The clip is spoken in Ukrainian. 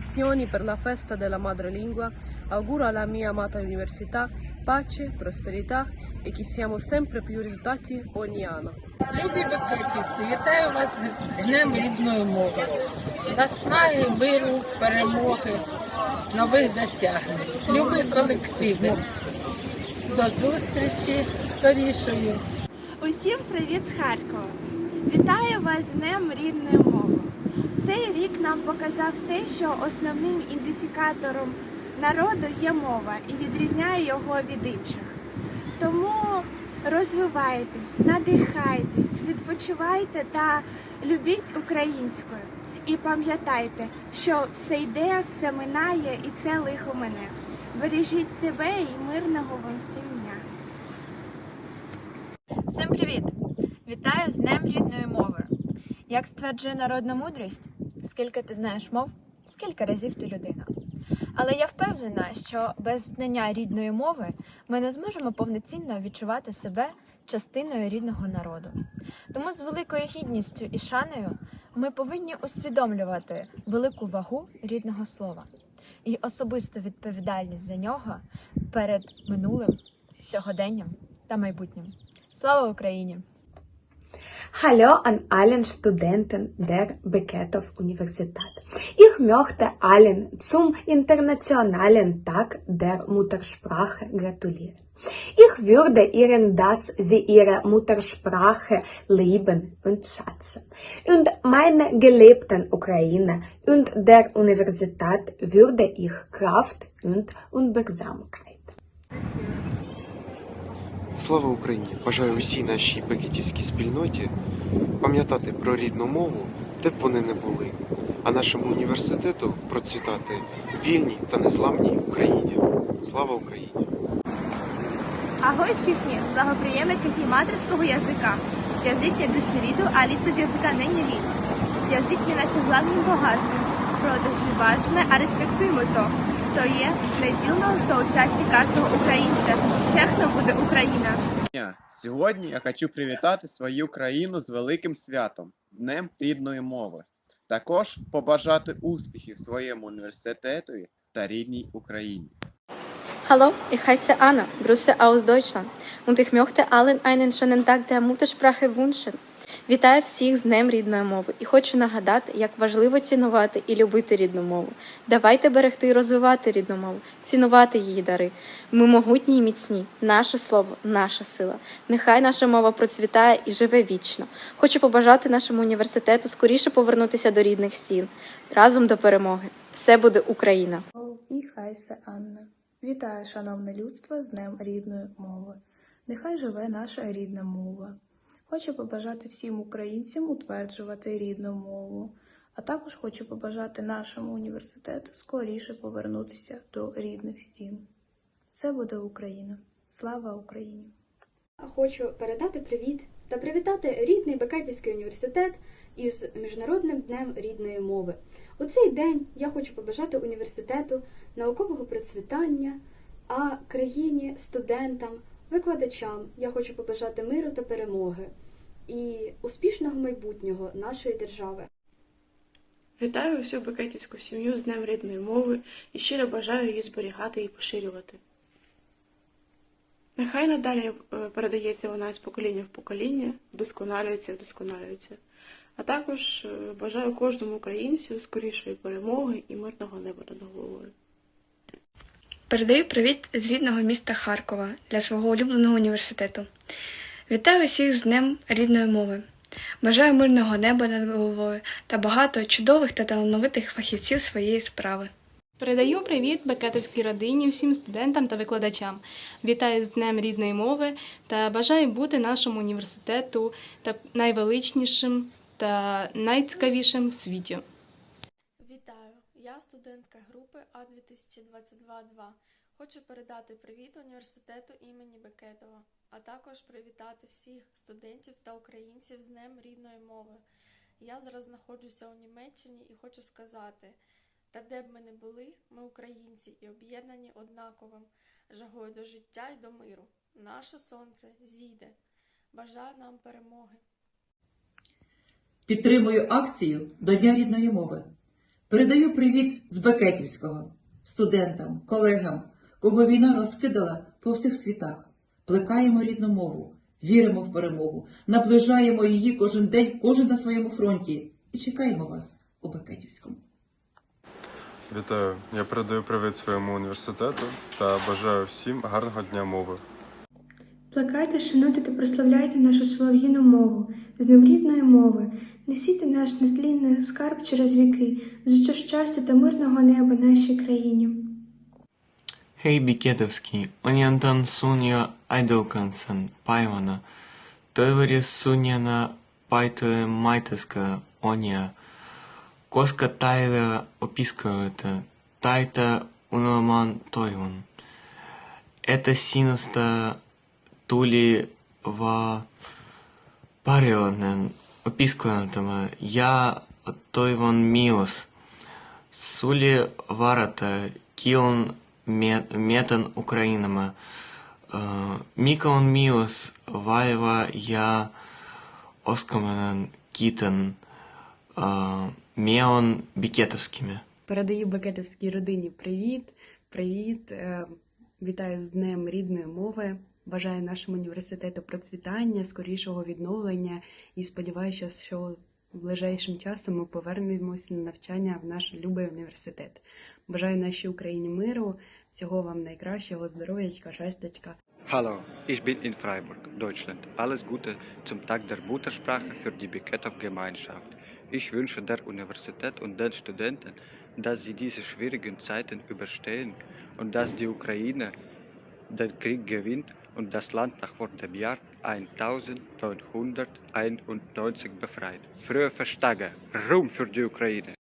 nazioni per la festa della madrelingua, auguro alla mia amata università pace, prosperità e che siamo sempre più risultati ogni anno. Любі викритівці, вітаю вас з Днем рідної мови. Наснаги, миру, перемоги, нових досягнень. Любі колективи. До зустрічі скорішою. Усім привіт з Харкова! Вітаю вас з Днем рідної мови. Цей рік нам показав те, що основним ідентифікатором народу є мова і відрізняє його від інших. Тому розвивайтесь, надихайтесь, відпочивайте та любіть українською. І пам'ятайте, що все йде, все минає і це лихо мене. Бережіть себе і мирного вам всім дня! Всім привіт! Вітаю з Днем рідної мови. Як стверджує народна мудрість, скільки ти знаєш мов, скільки разів ти людина. Але я впевнена, що без знання рідної мови ми не зможемо повноцінно відчувати себе частиною рідного народу. Тому з великою гідністю і шаною ми повинні усвідомлювати велику вагу рідного слова і особисту відповідальність за нього перед минулим, сьогоденням та майбутнім. Слава Україні! Hallo an allen Studenten der Beketow Universität. Ich möchte allen zum Internationalen Tag der Muttersprache gratulieren. Ich würde Ihnen, dass Sie Ihre Muttersprache lieben und schätzen. Und meiner geliebten Ukraine und der Universität würde ich Kraft und Unbeugsamkeit. Слава Україні! Бажаю усій нашій бекетівській спільноті пам'ятати про рідну мову, де б вони не були, а нашому університету процвітати вільній та незламній Україні. Слава Україні! Ahoj všichni, blahopřejeme ke materského jazyka. Jazyk je duše lidu a lid bez jazyka není lid. Jazyk je naším hlavním bohatstvím, protože vážíme a respektujeme to, co je nedílnou součástí každého Ukrajince. Všechno bude Ukrajina. Дня. Сьогодні я хочу привітати свою країну з великим святом Днем рідної мови. Також побажати успіхів своєму університету та рідній Україні. Hallo, ich heiße Anna, Grüße aus Deutschland und ich möchte allen einen schönen Tag der Muttersprache wünschen. Вітаю всіх з Днем рідної мови і хочу нагадати, як важливо цінувати і любити рідну мову. Давайте берегти і розвивати рідну мову, цінувати її дари. Ми могутні і міцні. Наше слово, наша сила. Нехай наша мова процвітає і живе вічно. Хочу побажати нашому університету скоріше повернутися до рідних стін. Разом до перемоги. Все буде Україна! І хайсе Анна. Вітаю, шановне людство, з Днем рідної мови. Нехай живе наша рідна мова. Хочу побажати всім українцям утверджувати рідну мову, а також хочу побажати нашому університету скоріше повернутися до рідних стін. Це буде Україна. Слава Україні! Хочу передати привіт та привітати рідний Бекетівський університет із Міжнародним днем рідної мови. У цей день я хочу побажати університету наукового процвітання, а країні, студентам, викладачам я хочу побажати миру та перемоги і успішного майбутнього нашої держави. Вітаю всю бекетівську сім'ю з Днем рідної мови і щиро бажаю її зберігати і поширювати. Нехай надалі е, передається вона з покоління в покоління, вдосконалюється, вдосконалюється. А також е, бажаю кожному українцю скорішої перемоги і мирного неба над головою. Передаю привіт з рідного міста Харкова для свого улюбленого університету. Вітаю всіх з Днем рідної мови. Бажаю мирного неба над головою та багато чудових та талановитих фахівців своєї справи. Передаю привіт Бекетовській родині, всім студентам та викладачам. Вітаю з Днем рідної мови та бажаю бути нашому університету та найвеличнішим та найцікавішим в світі. Студентка групи А2022-2. Хочу передати привіт університету імені Бекетова, а також привітати всіх студентів та українців з Днем рідної мови. Я зараз знаходжуся у Німеччині і хочу сказати, та де б ми не були, ми українці і об'єднані однаковим, жагою до життя і до миру. Наше сонце зійде. Бажаю нам перемоги. Підтримую акцію до Дня рідної мови. Передаю привіт з Бекетівського студентам, колегам, кого війна розкидала по всіх світах. Плекаємо рідну мову, віримо в перемогу, наближаємо її кожен день, кожен на своєму фронті. І чекаємо вас у Бекетівському. Вітаю! Я передаю привіт своєму університету та бажаю всім гарного дня мови. Плекайте, шануйте та прославляйте нашу солов'їну мову, з ним рідної мови, несіть наш нетлінний скарб через віки, зичу щастя та мирного неба нашій країні. Hej Biketowski, Oniantan Sunja Aidelkansen, Paivana, Toivaris Sunjana Paitoe Maiteska, Onia, Koska Taila Opiskavata, Taita Unaman Toivon. Это синуста тули va Parionen Ukrainama. Mikä on mios vaiva ja oskamanen kiitan me on бікетовськими. Передаю Бекетовській родині привіт, привіт. е, Вітаю з Днем рідної мови. Бажаю нашому університету процвітання, скорішого відновлення і сподіваюся, що ближайшим часом ми повернемось на навчання в наш любий університет. Бажаю нашій Україні миру, всього вам найкращого, здоров'ячка, щастячка. Hallo, ich bin in Freiburg, Deutschland. Alles Gute zum Tag der Muttersprache für die Beketov-Gemeinschaft. Ich wünsche der Universität und den Studenten, dass sie diese schwierigen Zeiten überstehen und dass die Ukraine den Krieg gewinnt und das Land nach vor dem Jahr 1991 befreit. Frühe Verstage, Ruhm für die Ukraine!